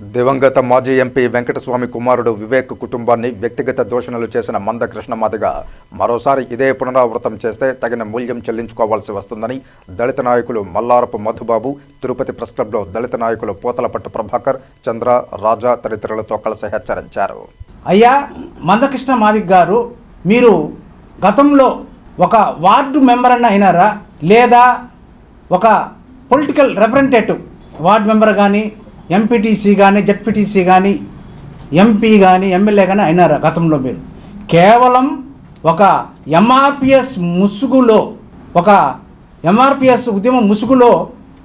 దివంగత మాజీ ఎంపీ వెంకటస్వామి కుమారుడు వివేక్ కుటుంబాన్ని వ్యక్తిగత దూషణలు చేసిన మంద కృష్ణమాదిగా మరోసారి ఇదే పునరావృతం చేస్తే తగిన మూల్యం చెల్లించుకోవాల్సి వస్తుందని దళిత నాయకులు మల్లారపు మధుబాబు తిరుపతి ప్రెస్ క్లబ్లో దళిత నాయకులు పోతలపట్టు ప్రభాకర్ చంద్ర రాజా తదితరులతో కలిసి హెచ్చరించారు. అయ్యా మందకృష్ణ మాదిక్ గారు మీరు గతంలో ఒక వార్డు మెంబర్ అన్న అయినారా? లేదా ఒక పొలిటికల్ రిప్రజెంటేటివ్ వార్డు మెంబర్ కానీ ఎంపీటీసీ కానీ జడ్పీటీసీ కానీ ఎంపీ కానీ ఎమ్మెల్యే కానీ అయినారు గతంలో మీరు? కేవలం ఒక ఎంఆర్పిఎస్ ముసుగులో ఒక ఎంఆర్పిఎస్ ఉద్యమం ముసుగులో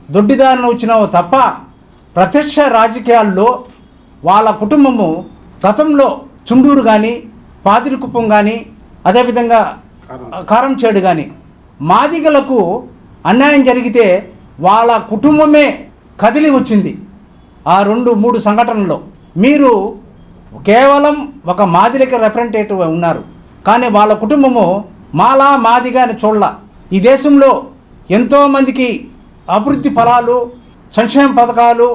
దొడ్డిదారిన వచ్చినావు తప్ప ప్రత్యక్ష రాజకీయాల్లో వాళ్ళ కుటుంబము గతంలో చుండూరు కానీ పాదిరికుప్పం కానీ అదేవిధంగా కారంచేడు కానీ మాదిగలకు అన్యాయం జరిగితే వాళ్ళ కుటుంబమే కదిలి వచ్చింది. ఆ రెండు మూడు సంఘటనలో మీరు కేవలం ఒక మాదిరిక రిప్రజెంటేటివ్ ఉన్నారు. కానీ వాళ్ళ కుటుంబము మాలా మాదిగా అని చూడాల. ఈ దేశంలో ఎంతోమందికి అభివృద్ధి ఫలాలు సంక్షేమ పథకాలు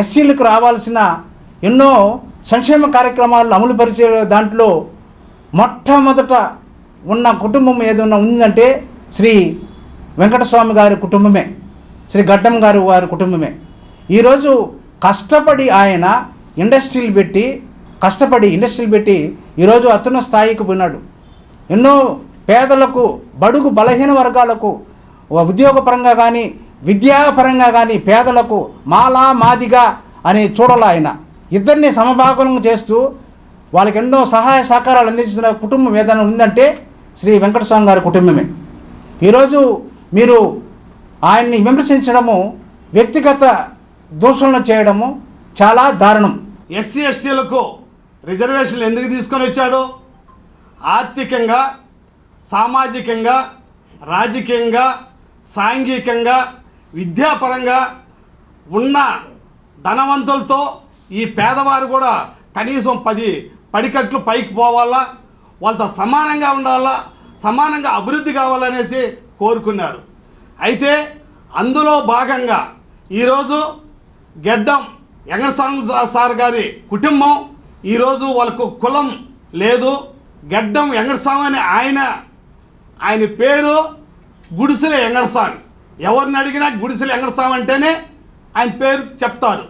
ఎస్సీలకు రావాల్సిన ఎన్నో సంక్షేమ కార్యక్రమాలు అమలు పరిచే దాంట్లో మొట్టమొదట ఉన్న కుటుంబం ఏదైనా ఉందంటే శ్రీ వెంకటస్వామి గారి కుటుంబమే శ్రీ గడ్డం గారి వారి కుటుంబమే. ఈరోజు కష్టపడి ఆయన ఇండస్ట్రీలు పెట్టి కష్టపడి ఇండస్ట్రీలు పెట్టి ఈరోజు అత్యున్న స్థాయికి పోయినాడు. ఎన్నో పేదలకు బడుగు బలహీన వర్గాలకు ఉద్యోగపరంగా కానీ విద్యాపరంగా కానీ పేదలకు మాలా మాదిగా అని చూడాల ఆయన. ఇద్దరిని సమభాగం చేస్తూ వాళ్ళకి ఎన్నో సహాయ సహకారాలు అందించిన కుటుంబం ఏదైనా ఉందంటే శ్రీ వెంకటస్వామి గారి కుటుంబమే. ఈరోజు మీరు ఆయన్ని విమర్శించడము వ్యక్తిగత దూషణలు చేయడము చాలా దారుణం. ఎస్సీ ఎస్టీలకు రిజర్వేషన్లు ఎందుకు తీసుకొని వచ్చాడు? ఆర్థికంగా సామాజికంగా రాజకీయంగా సాంఘికంగా విద్యాపరంగా ఉన్న ధనవంతులతో ఈ పేదవారు కూడా కనీసం పది పడికట్లు పైకి పోవాలా? వాళ్ళతో సమానంగా ఉండాలా? సమానంగా అభివృద్ధి కావాలనేసి కోరుకున్నారు. అయితే అందులో భాగంగా ఈరోజు గెడ్డం వెంకటస్వామి సార్ గారి కుటుంబం. ఈరోజు వాళ్ళకు కులం లేదు. గెడ్డం వెంకటస్వామి అని ఆయన ఆయన పేరు గుడిసెల వెంకటస్వామి ఎవరిని అడిగినా గుడిసెల వెంకటస్వామి అంటేనే ఆయన పేరు చెప్తారు.